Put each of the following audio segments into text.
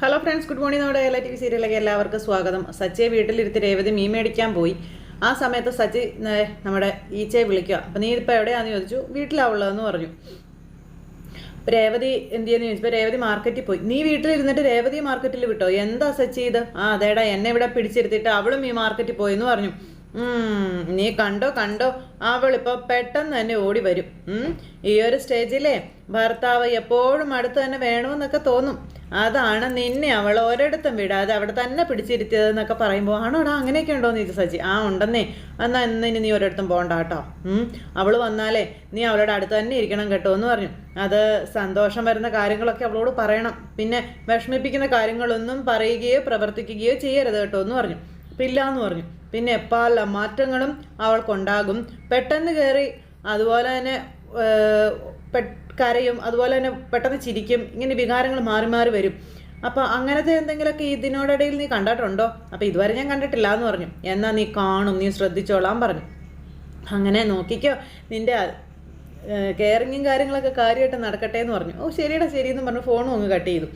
Hello friends good morning നമ്മുടെ എല്ലാ T V സീരിയലിലേക്ക് എല്ലാവർക്കും സ്വാഗതം. സച്ചിയെ വീട്ടിലിരുത്തി രേവതി മീൻ മേടിക്കാൻ പോയി. ആ സമയത്ത് സച്ചി നമ്മുടെ ഈച്ചയെ വിളിക്കുക. അപ്പം നീ ഇപ്പോൾ എവിടെയാണെന്ന് ചോദിച്ചു? വീട്ടിലാവുള്ളതെന്ന് പറഞ്ഞു. രേവതി എന്ത് ചെയ്യുന്നു ചോദിച്ചപ്പോൾ രേവതി മാർക്കറ്റിൽ പോയി. നീ വീട്ടിലിരുന്നിട്ട് രേവതി മാർക്കറ്റിൽ വിട്ടോ? എന്താ സച്ചി ഇത്? ആ അതേടാ എന്നെ ഇവിടെ പിടിച്ചിരുത്തിയിട്ട് അവളും ഈ മാർക്കറ്റിൽ പോയി എന്ന് പറഞ്ഞു. നീ കണ്ടോ കണ്ടോ? അവൾ അവളിപ്പോൾ പെട്ടെന്ന് തന്നെ ഓടി വരും. ഈ ഒരു സ്റ്റേജിലെ ഭർത്താവ് എപ്പോഴും അടുത്ത് തന്നെ വേണമെന്നൊക്കെ തോന്നും. അതാണ് നിന്നെ അവൾ ഒരിടത്തും വിടാതെ അവിടെ തന്നെ പിടിച്ചിരുത്തിയതെന്നൊക്കെ പറയുമ്പോൾ ആണോടാ അങ്ങനെയൊക്കെ ഉണ്ടോ നീ? സജി. ആ ഉണ്ടെന്നേ. എന്നാ ഇന്നിനി നീ ഒരിടത്തും പോകണ്ട കേട്ടോ. ഉം, അവൾ വന്നാലേ നീ അവളുടെ അടുത്ത് തന്നെ ഇരിക്കണം കേട്ടോ എന്ന് പറഞ്ഞു. അത് സന്തോഷം വരുന്ന കാര്യങ്ങളൊക്കെ അവളോട് പറയണം. പിന്നെ വിഷമിപ്പിക്കുന്ന കാര്യങ്ങളൊന്നും പറയുകയോ പ്രവർത്തിക്കുകയോ ചെയ്യരുത് കേട്ടോ എന്ന് പറഞ്ഞു. ഇല്ല എന്ന് പറഞ്ഞു. പിന്നെ പല മാറ്റങ്ങളും അവൾക്കുണ്ടാകും. പെട്ടെന്ന് കയറി അതുപോലെ തന്നെ കരയും അതുപോലെ തന്നെ പെട്ടെന്ന് ചിരിക്കും. ഇങ്ങനെ വികാരങ്ങൾ മാറി മാറി വരും. അപ്പോൾ അങ്ങനത്തെ എന്തെങ്കിലുമൊക്കെ ഇതിനോടിടയിൽ നീ കണ്ടിട്ടുണ്ടോ? അപ്പോൾ ഇതുവരെ ഞാൻ കണ്ടിട്ടില്ല എന്ന് പറഞ്ഞു. എന്നാൽ നീ കാണും നീ ശ്രദ്ധിച്ചോളാം പറഞ്ഞു. അങ്ങനെ നോക്കിക്കോ നിന്റെ കെയറിങ്ങും കാര്യങ്ങളൊക്കെ കാര്യമായിട്ട് നടക്കട്ടെ എന്ന് പറഞ്ഞു. ഓ ശരിയടാ ശരി എന്ന് പറഞ്ഞു. ഫോണും അങ്ങ് കട്ട് ചെയ്തു.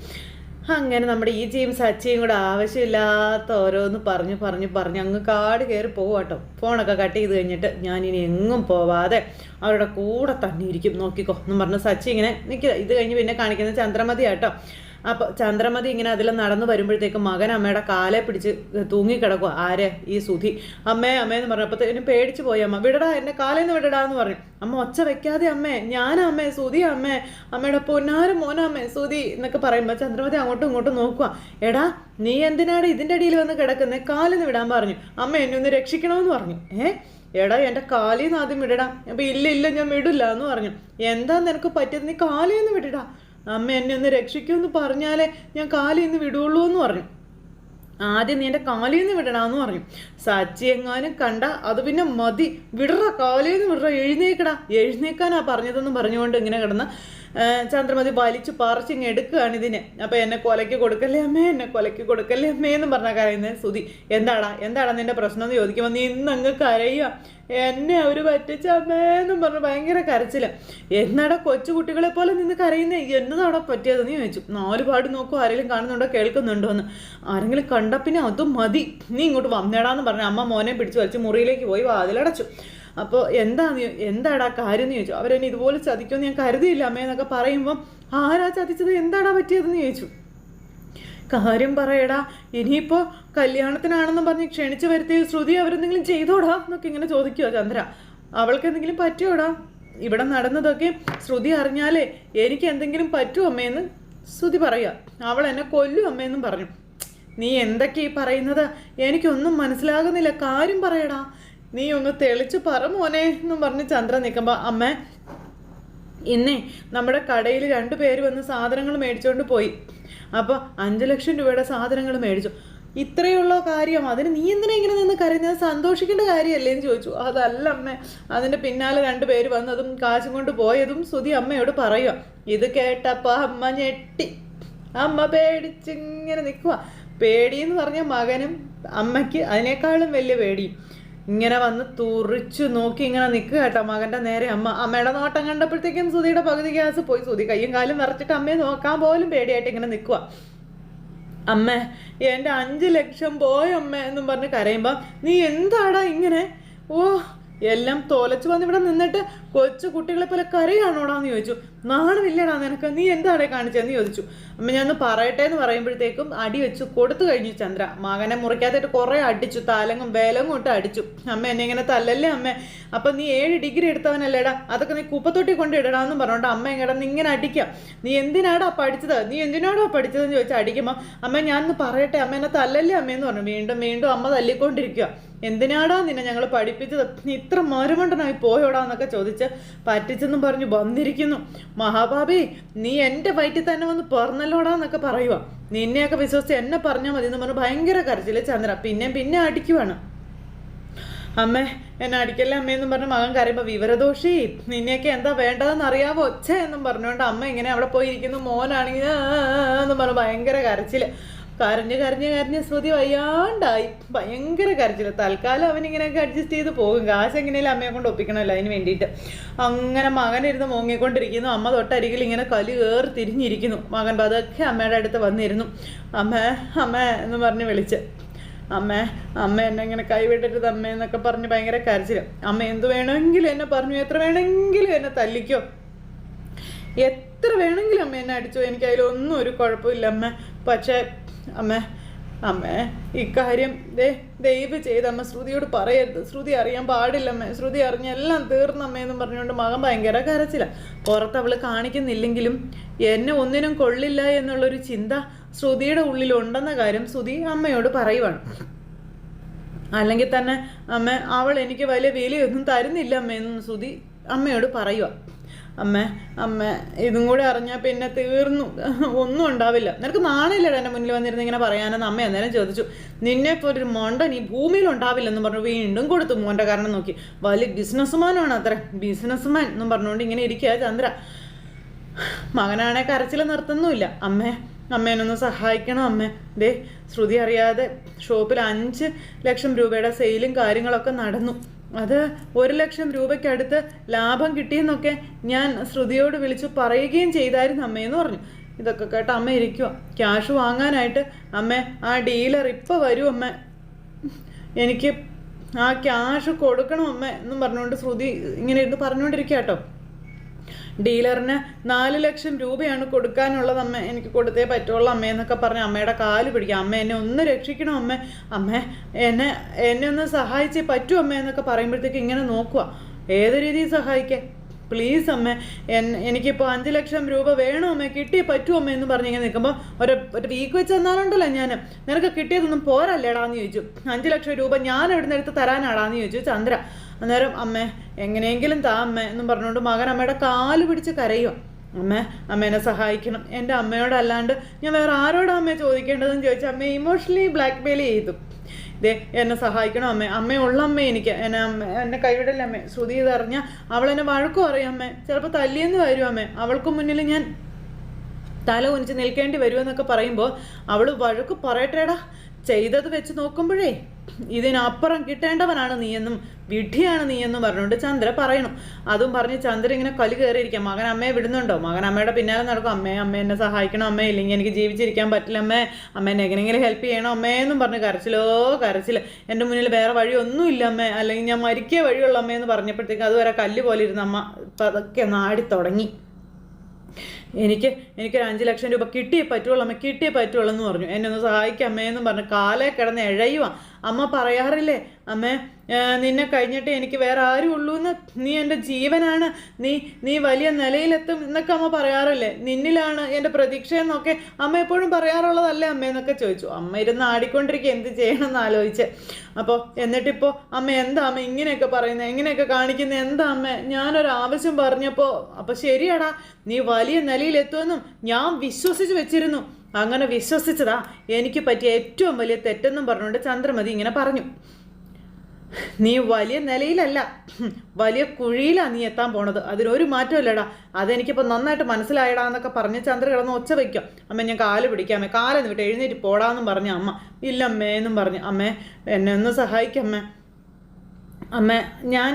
അങ്ങനെ നമ്മുടെ ഈ ജിയും സച്ചിയും കൂടെ ആവശ്യമില്ലാത്ത ഓരോന്ന് പറഞ്ഞ് പറഞ്ഞ് പറഞ്ഞ്. അങ്ങ് കാട് കയറി പോവാട്ടോ ഫോണൊക്കെ കട്ട് ചെയ്ത് കഴിഞ്ഞിട്ട് ഞാൻ ഇനി എങ്ങും പോവാതെ അവരുടെ കൂടെ തന്നെ ഇരിക്കും. നോക്കിക്കോ. എന്ന് പറഞ്ഞ് സച്ചി ഇങ്ങനെ നിൽക്കുക ഇത് കഴിഞ്ഞ് പിന്നെ കാണിക്കുന്നത് ചന്ദ്രമതി അപ്പോൾ ചന്ദ്രമതി ഇങ്ങനെ അതിൽ നടന്നു വരുമ്പോഴത്തേക്കും മകൻ അമ്മയുടെ കാലെ പിടിച്ച് തൂങ്ങിക്കിടക്കുക ആരെ? ഈ സുധി. അമ്മേ അമ്മേ എന്ന് പറഞ്ഞപ്പോഴത്തേനും പേടിച്ചു പോയി അമ്മ. വിടടാ എന്നെ കാലേന്ന് വിടടാ എന്ന് പറഞ്ഞു അമ്മ ഒച്ച വെക്കാതെ അമ്മേ ഞാനാ അമ്മേ സുധി അമ്മേ. അമ്മയുടെ പൊന്നാരും മോനാ അമ്മേ സുധി എന്നൊക്കെ പറയുമ്പോൾ ചന്ദ്രമതി അങ്ങോട്ടും ഇങ്ങോട്ടും നോക്കുക എടാ നീ എന്തിനാണ് ഇതിന്റെ അടിയിൽ വന്ന് കിടക്കുന്നത് കാലെന്ന് വിടാൻ പറഞ്ഞു. അമ്മ എന്നെ ഒന്ന് രക്ഷിക്കണമെന്ന് പറഞ്ഞു. ഏ? എടാ എന്റെ കാലിൽ നിന്ന് ആദ്യം വിടടാ. അപ്പം ഇല്ല ഇല്ല ഞാൻ വിടില്ല എന്ന് പറഞ്ഞു. എന്താ നിനക്ക് പറ്റിയത്? നീ കാലിൽ നിന്ന് വിടടാ അമ്മ എന്നെ ഒന്ന് രക്ഷിക്കുമെന്ന് പറഞ്ഞാലേ ഞാൻ കാലിൽ നിന്ന് വിടുള്ളൂ എന്ന് പറഞ്ഞു. ആദ്യം നീ എന്റെ കാലിൽ നിന്ന് വിടണമെന്ന് പറഞ്ഞു. സച്ചി എങ്ങാനും കണ്ട അത് പിന്നെ മതി. വിടറ കാലിൽ നിന്ന് വിടറ എഴുന്നേക്കടാ. എഴുന്നേക്കാനാ പറഞ്ഞതെന്ന് പറഞ്ഞുകൊണ്ട് ഇങ്ങനെ കിടന്ന് ചന്ദ്രമതി വലിച്ചു പറിച്ചിങ് എടുക്കുകയാണ് ഇതിനെ. അപ്പൊ എന്നെ കൊലയ്ക്ക് കൊടുക്കല്ലേ അമ്മേ? എന്നെ കൊലയ്ക്ക് കൊടുക്കല്ലേ അമ്മേ എന്ന് പറഞ്ഞ കരയുന്നത് സുതി എന്താടാ? എന്താടാ നിന്റെ പ്രശ്നം എന്ന് ചോദിക്കുമ്പോൾ നീ ഇന്ന് അങ്ങ് കരയുക എന്നെ അവർ പറ്റിച്ച അമ്മേന്നും പറഞ്ഞ് ഭയങ്കര കരച്ചില്ല എന്നാടാ കൊച്ചുകുട്ടികളെ പോലെ നിന്ന് കരയുന്നേ? എന്നതവിടെ പറ്റിയതെന്ന് ചോദിച്ചു. നാലുപാട് പാട് നോക്കൂ ആരെങ്കിലും കാണുന്നുണ്ടോ കേൾക്കുന്നുണ്ടോ എന്ന് ആരെങ്കിലും കണ്ട പിന്നെ അതും മതി. നീ ഇങ്ങോട്ട് വന്നേടാന്ന് പറഞ്ഞു അമ്മ മോനെ പിടിച്ചു വലിച്ച് മുറിയിലേക്ക് പോയി വാതിലടച്ചു. അപ്പോൾ എന്താ എന്താടാ കാര്യം എന്ന് ചോദിച്ചു അവരെന്നെ ഇതുപോലെ ചതിക്കുമെന്ന് ഞാൻ കരുതിയില്ല അമ്മേ എന്നൊക്കെ പറയുമ്പം ആരാ ചതിച്ചത്? എന്താടാ പറ്റിയതെന്ന് ചോദിച്ചു. കാര്യം പറയടാ ഇനിയിപ്പോൾ കല്യാണത്തിനാണെന്നും പറഞ്ഞ് ക്ഷണിച്ചു വരുത്തി ശ്രുതി അവരെന്തെങ്കിലും ചെയ്തോടാ? എന്നൊക്കെ ഇങ്ങനെ ചോദിക്കുക ചന്ദ്ര. അവൾക്ക് എന്തെങ്കിലും പറ്റിയോടാ ഇവിടെ നടന്നതൊക്കെ ശ്രുതി അറിഞ്ഞാലേ എനിക്ക് എന്തെങ്കിലും പറ്റുമോ അമ്മയെന്ന് ശ്രുതി പറയുക. അവൾ എന്നെ കൊല്ലും അമ്മയെന്നും പറഞ്ഞു. നീ എന്തൊക്കെ ഈ പറയുന്നത്? എനിക്കൊന്നും മനസ്സിലാകുന്നില്ല. കാര്യം പറയടാ. നീ ഒന്ന് തെളിച്ച് പറ മോനെ എന്നും പറഞ്ഞ് ചന്ദ്ര നിൽക്കുമ്പോൾ അമ്മ ഇന്നേ നമ്മുടെ കടയിൽ രണ്ടു പേര് വന്ന് സാധനങ്ങൾ മേടിച്ചുകൊണ്ട് പോയി. അപ്പോൾ അഞ്ച് ലക്ഷം രൂപയുടെ സാധനങ്ങൾ മേടിച്ചു. ഇത്രയുള്ള കാര്യം അതിന് നീ എന്തിനാ ഇങ്ങനെ നിന്ന് കരഞ്ഞത് സന്തോഷിക്കേണ്ട കാര്യമല്ലേ? എന്ന് ചോദിച്ചു. അതല്ല അമ്മ അതിന്റെ പിന്നാലെ രണ്ട് പേര് വന്നതും കാശും കൊണ്ട് പോയതും സുതി അമ്മയോട് പറയുക ഇത് കേട്ടപ്പോൾ അമ്മ ഞെട്ടി. അമ്മ പേടിച്ചിങ്ങനെ നിൽക്കുക പേടിയെന്ന് പറഞ്ഞ മകനും അമ്മയ്ക്ക് അതിനേക്കാളും വലിയ പേടിയും. ഇങ്ങനെ വന്ന് തുറിച്ചു നോക്കി ഇങ്ങനെ നിൽക്കുക കേട്ടോ. മകന്റെ നേരെ അമ്മ. അമ്മയുടെ നോട്ടം കണ്ടപ്പോഴത്തേക്കും സുധിയുടെ പകുതി ഗ്യാസ് പോയി. സുധി കയ്യും കാലും വിറച്ചിട്ട് അമ്മയെ നോക്കാൻ പോലും പേടിയായിട്ട് ഇങ്ങനെ നിൽക്കുക അമ്മ എന്റെ അഞ്ച് ലക്ഷം പോയ അമ്മ എന്നും പറഞ്ഞ് കരയുമ്പോൾ നീ എന്താടാ ഇങ്ങനെ? ഓ എല്ലാം തോലച്ച് വന്ന് ഇവിടെ നിന്നിട്ട് കൊച്ചു കുട്ടികളെ പോലെ കരയാണോടാന്ന് ചോദിച്ചു. നാണമില്ലടാ നിനക്ക്. നീ എന്താണ് കാണിച്ചതെന്ന് ചോദിച്ചു. അമ്മ ഞാൻ ഒന്ന് പറയട്ടെ എന്ന് പറയുമ്പോഴത്തേക്കും അടി വെച്ച് കൊടുത്തു കഴിഞ്ഞു ചന്ദ്ര. മകനെ മുറിക്കാത്തായിട്ട് കുറേ അടിച്ചു തലങ്ങും വേലങ്ങും ഇട്ട് അടിച്ചു. അമ്മ എന്നെ ഇങ്ങനെ തല്ലല്ലേ അമ്മ? അപ്പം നീ ഏഴ് ഡിഗ്രി എടുത്തവനല്ലേടാ? അതൊക്കെ നീ കുപ്പത്തൊട്ടി കൊണ്ട് ഇടടാന്ന് പറഞ്ഞോണ്ട് അമ്മ കിടന്ന് ഇങ്ങനെ അടിക്കാം? നീ എന്തിനാടാ പഠിച്ചത്? നീ എന്തിനാടാ പഠിച്ചതെന്ന് ചോദിച്ചാൽ അടിക്കുമ്പോൾ അമ്മ ഞാനൊന്ന് പറയട്ടെ അമ്മ എന്നെ തല്ലല്ലേ അമ്മയെന്ന് പറഞ്ഞു. വീണ്ടും വീണ്ടും അമ്മ തല്ലിക്കൊണ്ടിരിക്കുക എന്തിനാടാ നിന്നെ ഞങ്ങൾ പഠിപ്പിച്ചത്? നീ ഇത്ര മരുമണ്ടനായി പോയോടാ എന്നൊക്കെ ചോദിച്ച് പറ്റിച്ചെന്നും പറഞ്ഞു വന്നിരിക്കുന്നു. മഹാഭാബി നീ എന്റെ വയറ്റിൽ തന്നെ വന്ന് പറഞ്ഞല്ലോടാ എന്നൊക്കെ പറയുക നിന്നെയൊക്കെ വിശ്വസിച്ച് എന്നെ പറഞ്ഞാൽ മതി എന്ന് പറഞ്ഞു ഭയങ്കര കരച്ചിൽ ചന്ദ്ര. പിന്നെ പിന്നെ അടിക്കുവാണ്. അമ്മേ എന്നെ അടിക്കല്ലേ അമ്മയെന്നും പറഞ്ഞ് മകൻ കരയുമ്പോൾ വിവരദോഷി നിന്നെയൊക്കെ എന്താ വേണ്ടതെന്ന് അറിയാവോ? ഒച്ച എന്നും പറഞ്ഞുകൊണ്ട് അമ്മ ഇങ്ങനെ അവിടെ പോയിരിക്കുന്നു. മോനാണെങ്കിൽ എന്നും പറഞ്ഞു ഭയങ്കര കരച്ചിൽ കരഞ്ഞ് കരഞ്ഞ് കരഞ്ഞ് ശ്രുതി വയ്യാണ്ടായി. ഭയങ്കര കരച്ചിൽ തൽക്കാലം അവനിങ്ങനെയൊക്കെ അഡ്ജസ്റ്റ് ചെയ്ത് പോകും. കാശ് എങ്ങനെയാലും അമ്മയെ കൊണ്ട് ഒപ്പിക്കണമല്ലോ അതിന് വേണ്ടിയിട്ട്. അങ്ങനെ മകനിരുന്ന് മോങ്ങിക്കൊണ്ടിരിക്കുന്നു. അമ്മ തൊട്ടരികിൽ ഇങ്ങനെ കലി കയറി തിരിഞ്ഞിരിക്കുന്നു. മകൻ പതൊക്കെ അമ്മയുടെ അടുത്ത് വന്നിരുന്നു. അമ്മ അമ്മ എന്ന് പറഞ്ഞ് വിളിച്ച്. അമ്മ അമ്മ എന്നെ ഇങ്ങനെ കൈവിടരുത് അമ്മ എന്നൊക്കെ പറഞ്ഞ് ഭയങ്കര കരച്ചിൽ അമ്മ എന്ത് വേണമെങ്കിലും എന്നെ പറഞ്ഞു. എത്ര വേണമെങ്കിലും എന്നെ തല്ലിക്കോ. എത്ര വേണമെങ്കിലും അമ്മ എന്നെ അടിച്ചോ. എനിക്ക് അതിലൊന്നും ഒരു കുഴപ്പമില്ല അമ്മ. പക്ഷേ അമ്മ അമ്മ ഇക്കാര്യം ദേ ദയവ് ചെയ്ത് അമ്മ ശ്രുതിയോട് പറയരുത്. ശ്രുതി അറിയാൻ പാടില്ല അമ്മ ശ്രുതി അറിഞ്ഞ എല്ലാം തീർന്നമ്മയെന്നും പറഞ്ഞുകൊണ്ട് മകൻ ഭയങ്കര കരച്ചില്ല പുറത്ത് അവൾ കാണിക്കുന്നില്ലെങ്കിലും എന്നെ ഒന്നിനും കൊള്ളില്ല എന്നുള്ളൊരു ചിന്ത ശ്രുതിയുടെ ഉള്ളിലുണ്ടെന്ന കാര്യം ശ്രുതി അമ്മയോട് പറയുവാണ്. അല്ലെങ്കിൽ തന്നെ അമ്മ അവൾ എനിക്ക് വലിയ വിലയൊന്നും തരുന്നില്ല അമ്മയെന്നും ശ്രുതി അമ്മയോട് പറയുക അമ്മ അമ്മ ഇതും കൂടെ അറിഞ്ഞാൽ പിന്നെ തീർന്നു. ഒന്നും ഉണ്ടാവില്ല. നിനക്ക് നാണയില്ലടാ എന്റെ മുന്നിൽ വന്നിരുന്ന് ഇങ്ങനെ പറയാനെന്ന് അമ്മ അന്നേരം ചോദിച്ചു. നിന്നെ ഇപ്പോൾ ഒരു മണ്ടൻ ഈ ഭൂമിയിൽ ഉണ്ടാവില്ലെന്ന് പറഞ്ഞു. വീണ്ടും കൊടുത്തു മോന്റെ കാരണം നോക്കി. വലിയ ബിസിനസ്മാനാണ് അത്ര. ബിസിനസ്മാൻ എന്നും പറഞ്ഞുകൊണ്ട് ഇങ്ങനെ ഇരിക്കുക ചന്ദ്ര. മകനാണെ കരച്ചിൽ നിർത്തുന്നുമില്ല. അമ്മേ അമ്മേനൊന്ന് സഹായിക്കണം അമ്മേ. ദേ ശ്രുതി അറിയാതെ ഷോപ്പിൽ അഞ്ച് ലക്ഷം രൂപയുടെ സെയിലും കാര്യങ്ങളൊക്കെ നടന്നു. അത് ഒരു ലക്ഷം രൂപയ്ക്കടുത്ത് ലാഭം കിട്ടിയെന്നൊക്കെ ഞാൻ ശ്രുതിയോട് വിളിച്ചു പറയുകയും ചെയ്തായിരുന്നു അമ്മയെന്ന് പറഞ്ഞു. ഇതൊക്കെ കേട്ട് അമ്മ ഇരിക്കുക ക്യാഷ് വാങ്ങാനായിട്ട് അമ്മ ആ ഡീലർ ഇപ്പോൾ വരും അമ്മ. എനിക്ക് ആ ക്യാഷ് കൊടുക്കണം അമ്മ എന്നും പറഞ്ഞുകൊണ്ട് ശ്രുതി ഇങ്ങനെ ഇരുന്ന് പറഞ്ഞുകൊണ്ടിരിക്കുക കേട്ടോ. ഡീലറിന് നാല് ലക്ഷം രൂപയാണ് കൊടുക്കാനുള്ളത് അമ്മ. എനിക്ക് കൊടുത്തേ പറ്റുള്ളൂ അമ്മ എന്നൊക്കെ പറഞ്ഞ് അമ്മയുടെ കാൽ പിടിക്കുക അമ്മ എന്നെ ഒന്ന് രക്ഷിക്കണം അമ്മ. അമ്മ എന്നെ എന്നെ ഒന്ന് സഹായിച്ചേ പറ്റൂ അമ്മ എന്നൊക്കെ പറയുമ്പോഴത്തേക്ക് ഇങ്ങനെ നോക്കുക ഏത് രീതിയിൽ സഹായിക്കാൻ? പ്ലീസ് അമ്മ എനിക്കിപ്പോൾ അഞ്ച് ലക്ഷം രൂപ വേണോ അമ്മ? കിട്ടിയേ പറ്റുമോ അമ്മ എന്ന് പറഞ്ഞ് ഇങ്ങനെ നിൽക്കുമ്പോൾ ഒരു ഒരു വീക്ക് വെച്ച് തന്നാലുണ്ടല്ലോ ഞാൻ നിനക്ക് കിട്ടിയതൊന്നും പോരല്ലേടാന്ന് ചോദിച്ചു. അഞ്ച് ലക്ഷം രൂപ ഞാൻ എവിടുന്ന് എടുത്ത് തരാനാടാന്ന് ചോദിച്ചു ചന്ദ്ര. അന്നേരം അമ്മേ എങ്ങനെയെങ്കിലും താ അമ്മ എന്നും പറഞ്ഞുകൊണ്ട് മകൻ അമ്മയുടെ കാൽ പിടിച്ച് കരയുക അമ്മ അമ്മേനെ സഹായിക്കണം. എന്റെ അമ്മയോടല്ലാണ്ട് ഞാൻ വേറെ ആരോടാ അമ്മയെ ചോദിക്കേണ്ടതെന്ന് ചോദിച്ചാൽ അമ്മയെ ഇമോഷണലി ബ്ലാക്ക് മെയിൽ ചെയ്തു. ദേ എന്നെ സഹായിക്കണം അമ്മേ. അമ്മയുള്ള അമ്മ എനിക്ക്. എന്നെ അമ്മ എന്നെ കൈവിടല്ലേ അമ്മേ. ശ്രുതി ഇതറിഞ്ഞാൽ അവളെന്നെ വഴക്കും അറിയാം അമ്മേ. ചിലപ്പോൾ തല്ലിയെന്ന് വരും അമ്മേ. അവൾക്ക് മുന്നിൽ ഞാൻ തല കുനിച്ച് നിൽക്കേണ്ടി വരുമെന്നൊക്കെ പറയുമ്പോൾ അവൾ വഴക്ക് പറയട്ടേടാ. ചെയ്തത് വെച്ച് നോക്കുമ്പോഴേ ഇതിനപ്പുറം കിട്ടേണ്ടവനാണ് നീയെന്നും വിഡ്ഢിയാണ് നീയെന്നും പറഞ്ഞുകൊണ്ട് ചന്ദ്ര പറയണം. അതും പറഞ്ഞ് ചന്ദ്ര ഇങ്ങനെ കലി കയറിയിരിക്കാം. മകൻ അമ്മയെ വിടുന്നുണ്ടോ? മകൻ അമ്മയുടെ പിന്നാലെ നടക്കും. അമ്മേ അമ്മ എന്നെ സഹായിക്കണം. അമ്മേ ഇല്ലെങ്കിൽ എനിക്ക് ജീവിച്ചിരിക്കാൻ പറ്റില്ല. അമ്മേ എന്നെ എങ്ങനെയെങ്കിലും ഹെൽപ്പ് ചെയ്യണം. അമ്മേ എന്നും പറഞ്ഞ് കരച്ചിലോ കരച്ചിൽ എന്റെ മുന്നിൽ വേറെ വഴിയൊന്നുമില്ല അമ്മേ. അല്ലെങ്കിൽ ഞാൻ മരിക്കുക വഴിയുള്ള അമ്മയെന്ന് പറഞ്ഞപ്പോഴത്തേക്ക് അതുവരെ കല്ല് പോലെ ഇരുന്ന അമ്മ പതൊക്കെ നാടി തുടങ്ങി. എനിക്ക് എനിക്കൊരു അഞ്ച് ലക്ഷം രൂപ കിട്ടിയേ പറ്റുള്ളൂ അമ്മ കിട്ടിയേ പറ്റുള്ളൂ എന്ന് പറഞ്ഞു. എന്നെ ഒന്ന് സഹായിക്കാം അമ്മയെന്നും പറഞ്ഞു കാലേ കിടന്ന് എഴയുവാ. അമ്മ പറയാറില്ലേ അമ്മേ നിന്നെ കഴിഞ്ഞിട്ട് എനിക്ക് വേറെ ആരും ഉള്ളൂ എന്ന് നീ എന്റെ ജീവനാണ്. നീ നീ വലിയ നിലയിലെത്തും എന്നൊക്കെ അമ്മ പറയാറില്ലേ? നിന്നിലാണ് എന്റെ പ്രതീക്ഷ എന്നൊക്കെ അമ്മ എപ്പോഴും പറയാറുള്ളതല്ലേ അമ്മ എന്നൊക്കെ ചോദിച്ചു. അമ്മ ഇരുന്ന് ആടിക്കൊണ്ടിരിക്കുക എന്ത് ചെയ്യണമെന്ന് ആലോചിച്ച്. അപ്പോൾ എന്നിട്ടിപ്പോൾ അമ്മ എന്താ അമ്മ ഇങ്ങനെയൊക്കെ പറയുന്നത് എങ്ങനെയൊക്കെ കാണിക്കുന്നത് എന്താ അമ്മ? ഞാനൊരു ആവശ്യം പറഞ്ഞപ്പോൾ അപ്പോൾ ശരിയാടാ നീ വലിയ നിലയിലെത്തുമെന്നും ഞാൻ വിശ്വസിച്ച് വെച്ചിരുന്നു. അങ്ങനെ വിശ്വസിച്ചതാ എനിക്ക് പറ്റിയ ഏറ്റവും വലിയ തെറ്റെന്നും പറഞ്ഞുകൊണ്ട് ചന്ദ്രമതി ഇങ്ങനെ പറഞ്ഞു. നീ വലിയ നിലയിലല്ല. വലിയ കുഴിയിലാണ് നീ എത്താൻ പോണത്. അതിനൊരു മാറ്റമില്ലടാ. അതെനിക്കിപ്പോൾ നന്നായിട്ട് മനസ്സിലായടാ എന്നൊക്കെ പറഞ്ഞ് ചന്ദ്ര കിടന്ന് ഒച്ച വയ്ക്കും അമ്മ ഞാൻ കാൽ പിടിക്കാമേ. കാലെന്ന് വിട്ട് എഴുന്നേറ്റ് പോടാന്നും പറഞ്ഞ അമ്മ. ഇല്ല അമ്മേ എന്നും പറഞ്ഞു. അമ്മേ എന്നെ ഒന്ന് സഹായിക്കമ്മേ അമ്മ ഞാൻ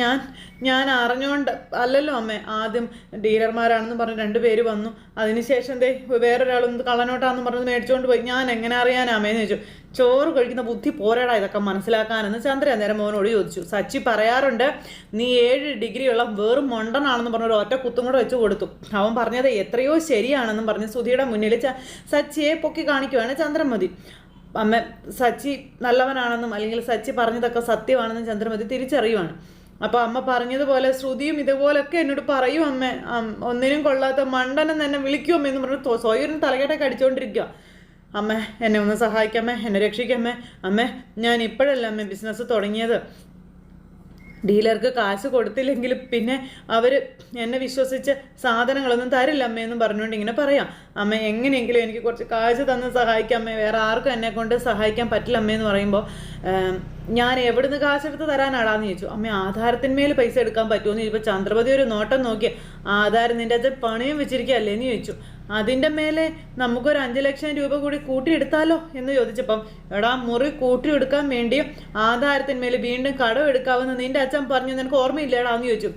ഞാൻ ഞാൻ അറിഞ്ഞുകൊണ്ട് അല്ലല്ലോ അമ്മേ ആദ്യം ഡീലർമാരാണെന്ന് പറഞ്ഞ് രണ്ട് പേര് വന്നു. അതിനുശേഷം ദേ വേറൊരാളൊന്ന് കള്ളനോട്ടാന്ന് പറഞ്ഞ് മേടിച്ചുകൊണ്ട് പോയി. ഞാൻ എങ്ങനെ അറിയാനാ അമ്മേന്ന് ചോദിച്ചു. ചോറ് കഴിക്കുന്ന ബുദ്ധി പോരാടാ ഇതൊക്കെ മനസ്സിലാക്കാനെന്ന് ചന്ദ്ര അന്നേരം മോനോട് ചോദിച്ചു. സച്ചി പറയാറുണ്ട് നീ ഏഴ് ഡിഗ്രിയുള്ള വെറും മൊണ്ടനാണെന്ന് പറഞ്ഞൊരു ഒറ്റ കുത്തും കൂടെ വെച്ച് കൊടുത്തു. അവൻ പറഞ്ഞത് എത്രയോ ശരിയാണെന്നും പറഞ്ഞ് സുധിയുടെ മുന്നിൽ സച്ചിയെ പൊക്കി കാണിക്കുവാണ് ചന്ദ്രമതി. അമ്മ സച്ചി നല്ലവനാണെന്നും അല്ലെങ്കിൽ സച്ചി പറഞ്ഞതൊക്കെ സത്യമാണെന്നും ചന്ദ്രമതി തിരിച്ചറിയുവാണ്. അപ്പോൾ അമ്മ പറഞ്ഞതുപോലെ ശ്രുതിയും ഇതുപോലൊക്കെ എന്നോട് പറയും അമ്മ. ഒന്നിനും കൊള്ളാത്ത മണ്ടനം തന്നെ വിളിക്കും അമ്മ എന്ന് പറഞ്ഞ് സ്വയം തലകേട്ടൊക്കെ അടിച്ചുകൊണ്ടിരിക്കുക അമ്മ എന്നെ ഒന്ന് സഹായിക്കാമേ എന്നെ രക്ഷിക്കമ്മേ. അമ്മേ ഞാൻ ഇപ്പോഴല്ല അമ്മ ബിസിനസ് തുടങ്ങിയത്. ഡീലർക്ക് കാശ് കൊടുത്തില്ലെങ്കിൽ പിന്നെ അവർ എന്നെ വിശ്വസിച്ച് സാധനങ്ങളൊന്നും തരില്ല അമ്മയെന്നും പറഞ്ഞുകൊണ്ട് ഇങ്ങനെ പറയാം. അമ്മ എങ്ങനെയെങ്കിലും എനിക്ക് കുറച്ച് കാശ് തന്ന് സഹായിക്കാം അമ്മേ. വേറെ ആർക്കും എന്നെ കൊണ്ട് സഹായിക്കാൻ പറ്റില്ല അമ്മയെന്ന് പറയുമ്പോൾ ഞാൻ എവിടുന്ന് കാശെടുത്ത് തരാനാടാന്ന് ചോദിച്ചു. അമ്മ ആധാരത്തിന്മേൽ പൈസ എടുക്കാൻ പറ്റുമോ എന്ന് ചോദിച്ചപ്പോൾ ചന്ദ്രപതി ഒരു നോട്ടം നോക്കി ആധാരം നിന്റെ അത് പണയം വെച്ചിരിക്കുകയല്ലേ? എന്ന് ചോദിച്ചു. അതിന്റെ മേലെ നമുക്കൊരു അഞ്ച് ലക്ഷം രൂപ കൂടി കൂട്ടിയെടുത്താലോ എന്ന് ചോദിച്ചപ്പം എടാ മുറി കൂട്ടിയെടുക്കാൻ വേണ്ടിയും ആധാരത്തിന്മേൽ വീണ്ടും കടം എടുക്കാമെന്ന് നിന്റെ അച്ഛൻ പറഞ്ഞു. നിനക്ക് ഓർമ്മയില്ലേടാ എന്ന് ചോദിച്ചു.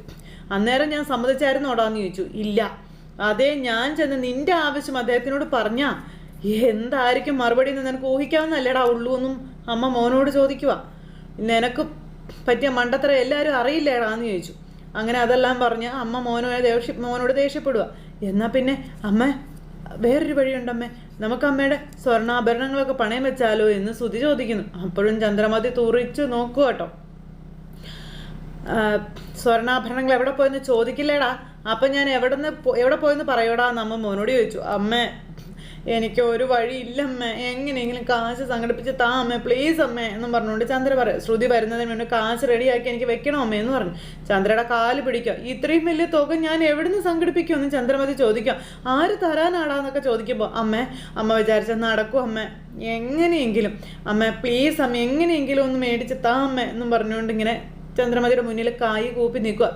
അന്നേരം ഞാൻ സമ്മതിച്ചായിരുന്നോടാ എന്ന് ചോദിച്ചു. ഇല്ല. അതേ ഞാൻ ചെന്ന് നിന്റെ ആവശ്യം അദ്ദേഹത്തിനോട് പറഞ്ഞാ എന്തായിരിക്കും മറുപടി എന്ന് നിനക്ക് ഊഹിക്കാവുന്നല്ലേടാ ഉള്ളൂ എന്നും അമ്മ മോനോട് ചോദിക്കുക നിനക്ക് പറ്റിയ മണ്ടത്ര എല്ലാവരും അറിയില്ലേടാ എന്ന് ചോദിച്ചു. അങ്ങനെ അതെല്ലാം പറഞ്ഞ് അമ്മ മോനോട് ദേഷ്യ മോനോട് ദേഷ്യപ്പെടുക എന്നാൽ പിന്നെ അമ്മ വേറൊരു വഴിയുണ്ടമ്മേ നമുക്ക് അമ്മയുടെ സ്വർണാഭരണങ്ങളൊക്കെ പണയം വെച്ചാലോ എന്ന് ശ്രുതി ചോദിക്കുന്നു. അപ്പോഴും ചന്ദ്രമതി തുറിച്ചു നോക്കുക കേട്ടോ. സ്വർണാഭരണങ്ങൾ എവിടെ പോയെന്ന് ചോദിക്കില്ലേടാ? അപ്പം ഞാൻ എവിടെ നിന്ന് എവിടെ പോയെന്ന് പറയോടാ എന്ന് അമ്മ മോനോട് ചോദിച്ചു. അമ്മേ എനിക്ക് ഒരു വഴിയില്ലമ്മേ. എങ്ങനെയെങ്കിലും കാശ് സംഘടിപ്പിച്ച് താ അമ്മേ പ്ലീസ് അമ്മേ എന്നും പറഞ്ഞുകൊണ്ട് ചന്ദ്ര പറയും. ശ്രുതി വരുന്നതിന് മുന്നേ കാശ് റെഡിയാക്കി എനിക്ക് വെക്കണോ അമ്മേ എന്ന് പറഞ്ഞു. ചന്ദ്രയുടെ കാൽ പിടിക്കുക. ഇത്രയും വലിയ തുക ഞാൻ എവിടുന്ന് സംഘടിപ്പിക്കുമെന്ന് ചന്ദ്രമതി ചോദിക്കാം ആര് തരാനാടാന്നൊക്കെ ചോദിക്കുമ്പോൾ അമ്മേ അമ്മ വിചാരിച്ച നടക്കും അമ്മ. എങ്ങനെയെങ്കിലും അമ്മ പ്ലീസ് അമ്മ എങ്ങനെയെങ്കിലും ഒന്ന് മേടിച്ച് താ അമ്മേ എന്നും പറഞ്ഞുകൊണ്ട് ഇങ്ങനെ ചന്ദ്രമതിയുടെ മുന്നിൽ കായ് കൂപ്പി നിൽക്കുക.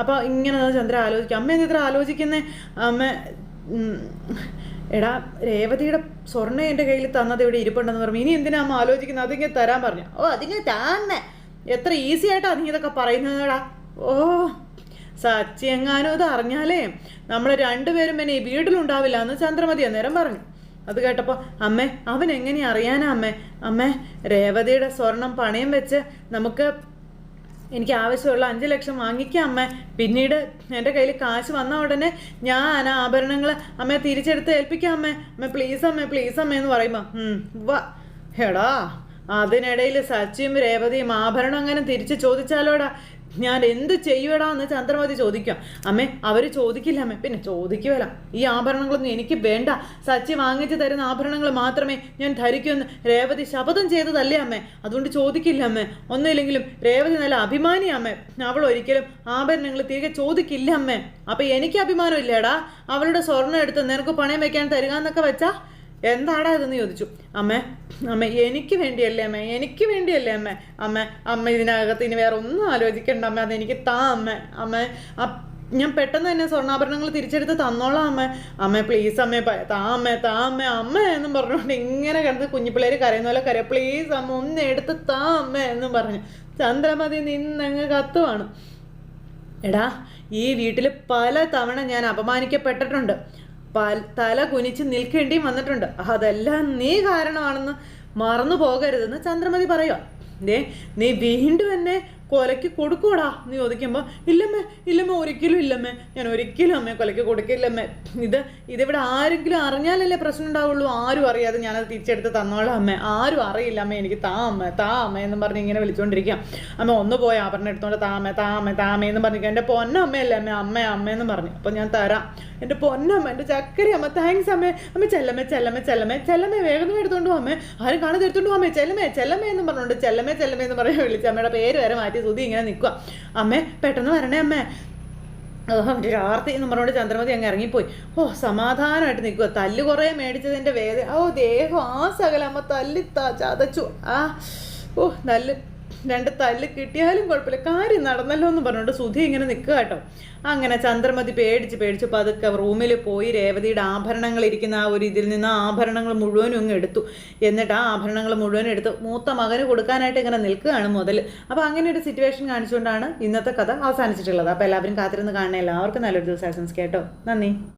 അപ്പോൾ ഇങ്ങനെ ചന്ദ്ര ആലോചിക്കുക അമ്മ എന്തിത്ര ആലോചിക്കുന്നേ? അമ്മ എടാ രേവതിയുടെ സ്വർണ എന്റെ കയ്യിൽ തന്നത് ഇവിടെ ഇരിപ്പുണ്ടെന്ന് പറഞ്ഞു. ഇനി എന്തിനാ അമ്മ ആലോചിക്കുന്നത് അതിങ്ങനെ തരാൻ പറഞ്ഞു. ഓ അതിങ്ങനെ താന്നെ. എത്ര ഈസി ആയിട്ടാ നീ ഇതൊക്കെ പറയുന്നതെടാ. ഓ സച്ചിയെങ്ങാനും ഇത് അറിഞ്ഞാലേ നമ്മൾ രണ്ടുപേരും പിന്നെ ഈ വീട്ടിലുണ്ടാവില്ല എന്ന് ചന്ദ്രമതി അന്നേരം പറഞ്ഞു. അത് കേട്ടപ്പോൾ അമ്മേ അവൻ എങ്ങനെ അറിയാനാ അമ്മേ? അമ്മേ രേവതിയുടെ സ്വർണം പണയം വെച്ച് നമുക്ക് എനിക്ക് ആവശ്യമുള്ള അഞ്ച് ലക്ഷം വാങ്ങിക്കാം അമ്മ. പിന്നീട് എന്റെ കയ്യിൽ കാശ് വന്ന ഉടനെ ഞാൻ ആഭരണങ്ങൾ അമ്മ തിരിച്ചെടുത്ത് ഏൽപ്പിക്കാം അമ്മ. അമ്മ പ്ലീസ് അമ്മ പ്ലീസ് അമ്മ എന്ന് പറയുമ്പോൾ വാ എടാ അതിനിടയിൽ സച്ചിയും രേവതിയും ആഭരണം അങ്ങനെ തിരിച്ചു ചോദിച്ചാലോടാ. ഞാൻ എന്ത് ചെയ്യടാ എന്ന് ചന്ദ്രമതി ചോദിക്കാം. അമ്മേ അവർ ചോദിക്കില്ല അമ്മേ. പിന്നെ ചോദിക്കുവല്ല ഈ ആഭരണങ്ങളൊന്നും എനിക്ക് വേണ്ട. സച്ചി വാങ്ങിച്ചു തരുന്ന ആഭരണങ്ങൾ മാത്രമേ ഞാൻ ധരിക്കുമെന്ന് രേവതി ശപഥം ചെയ്തതല്ലേ അമ്മേ? അതുകൊണ്ട് ചോദിക്കില്ല അമ്മേ. ഒന്നുമില്ലെങ്കിലും രേവതി നല്ല അഭിമാനി അമ്മേ. അവൾ ഒരിക്കലും ആഭരണങ്ങൾ തിരികെ ചോദിക്കില്ല അമ്മേ. അപ്പൊ എനിക്ക് അഭിമാനം ഇല്ലേടാ അവളുടെ സ്വർണം എടുത്ത് നിനക്ക് പണയം വെക്കാൻ തരിക എന്നൊക്കെ വെച്ചാ? എന്താടാ ഇതെന്ന് ചോദിച്ചു. അമ്മേ അമ്മ എനിക്ക് വേണ്ടിയല്ലേ അമ്മ എനിക്ക് വേണ്ടിയല്ലേ അമ്മ? അമ്മ അമ്മ ഇതിനകത്ത് ഇനി വേറെ ഒന്നും ആലോചിക്കണ്ട അമ്മ അതെനിക്ക് താ അമ്മ. അമ്മ ഞാൻ പെട്ടെന്ന് തന്നെ സ്വർണാഭരണങ്ങൾ തിരിച്ചെടുത്ത് തന്നോളാം അമ്മ. അമ്മ പ്ലീസ് അമ്മ താ അമ്മ താ അമ്മ അമ്മ എന്നും പറഞ്ഞുകൊണ്ട് ഇങ്ങനെ കിടന്ന് കുഞ്ഞിപ്പിള്ളേര് കരയുന്ന പോലെ കരയാ. പ്ലീസ് അമ്മ ഒന്ന് എടുത്ത് താ അമ്മ എന്നും പറഞ്ഞു. ചന്ദ്രമതി നിന്നങ്ങ് കത്തുവാണ്. എടാ ഈ വീട്ടിൽ പല തവണ ഞാൻ അപമാനിക്കപ്പെട്ടിട്ടുണ്ട്. തല കുനിച്ച് നിൽക്കേണ്ടിയും വന്നിട്ടുണ്ട്. അതെല്ലാം നീ കാരണമാണെന്ന് മറന്നു പോകരുതെന്ന് ചന്ദ്രമതി പറയുക ദേ നീ വീണ്ടും എന്നെ കൊലയ്ക്ക് കൊടുക്കൂടാ എന്ന് ചോദിക്കുമ്പോൾ ഇല്ലമ്മേ ഇല്ലമ്മ ഒരിക്കലും ഇല്ലമ്മേ. ഞാൻ ഒരിക്കലും അമ്മേ കൊലയ്ക്ക് കൊടുക്കില്ലമ്മേ. ഇത് ഇതിവിടെ ആരെങ്കിലും അറിഞ്ഞാലല്ലേ പ്രശ്നം ഉണ്ടാവുള്ളൂ. ആരും അറിയാതെ ഞാനത് തിരിച്ചെടുത്ത് തന്നോളാം അമ്മേ. ആരും അറിയില്ല അമ്മേ എനിക്ക് താ അമ്മ താ അമ്മ എന്നും പറഞ്ഞ് ഇങ്ങനെ വിളിച്ചുകൊണ്ടിരിക്കാം അമ്മ ഒന്ന് പോയി ആഭരണം എടുത്തോണ്ട് താമേ താമേ താമേ എന്ന് പറഞ്ഞു എന്റെ പൊന്നമ്മയല്ലേ അമ്മ അമ്മ അമ്മ എന്ന് പറഞ്ഞു. അപ്പോൾ ഞാൻ തരാം. എന്റെ പൊന്നമ്മ എന്റെ ചക്കരി അമ്മ താങ്ക്സ് അമ്മേ. അമ്മ ചെല്ലമ്മേ ചെല്ലമ്മേ ചെല്ലമ്മേ ചെല്ലമ്മേ വേഗം എടുത്തോണ്ട് അമ്മേ. ആരും കാണാതെ എടുത്തോണ്ട് അമ്മേ. ചെല്ലമ്മേ ചെല്ലമ്മേ എന്ന് പറഞ്ഞുകൊണ്ട് ചെല്ലമ്മേ ചെല്ലമ്മേ എന്ന് പറഞ്ഞ് വിളിച്ച അമ്മയുടെ പേര് വരെ മാറ്റി സുതി ഇങ്ങനെ നിൽക്കുക അമ്മേ പെട്ടെന്ന് വരണേ അമ്മേ. രാർത്തി എന്ന് പറഞ്ഞുകൊണ്ട് ചന്ദ്രമതി അങ്ങ് ഇറങ്ങിപ്പോയി. ഓ സമാധാനമായിട്ട് നിൽക്കുക തല്ല് കുറേ മേടിച്ചതിന്റെ വേദന. ഓ ദേഹം ആ സകലമ്മ തല്ലി ചതച്ചു. ആ ഓ നല്ല രണ്ട് തല്ല് കിട്ടിയാലും കുഴപ്പമില്ല. കാര്യം നടന്നല്ലോ എന്ന് പറഞ്ഞുകൊണ്ട് സുധി ഇങ്ങനെ നിൽക്കുക കേട്ടോ. അങ്ങനെ ചന്ദ്രമതി പേടിച്ച് പേടിച്ച് പതുക്കെ റൂമിൽ പോയി രേവതിയുടെ ആഭരണങ്ങൾ ഇരിക്കുന്ന ആ ഒരു ഇതിൽ നിന്ന് ആഭരണങ്ങൾ മുഴുവനും അങ്ങ് എടുത്തു. എന്നിട്ട് ആ ആഭരണങ്ങൾ മുഴുവനും എടുത്ത് മൂത്ത മകന് കൊടുക്കാനായിട്ട് ഇങ്ങനെ നിൽക്കുകയാണ് മുതൽ അപ്പോൾ അങ്ങനെ ഒരു സിറ്റുവേഷൻ കാണിച്ചുകൊണ്ടാണ് ഇന്നത്തെ കഥ അവസാനിച്ചിട്ടുള്ളത്. അപ്പോൾ എല്ലാവരും കാത്തിരുന്ന് കാണണേ. എല്ലാവർക്കും നല്ലൊരു ദിവസം കേട്ടോ. നന്ദി.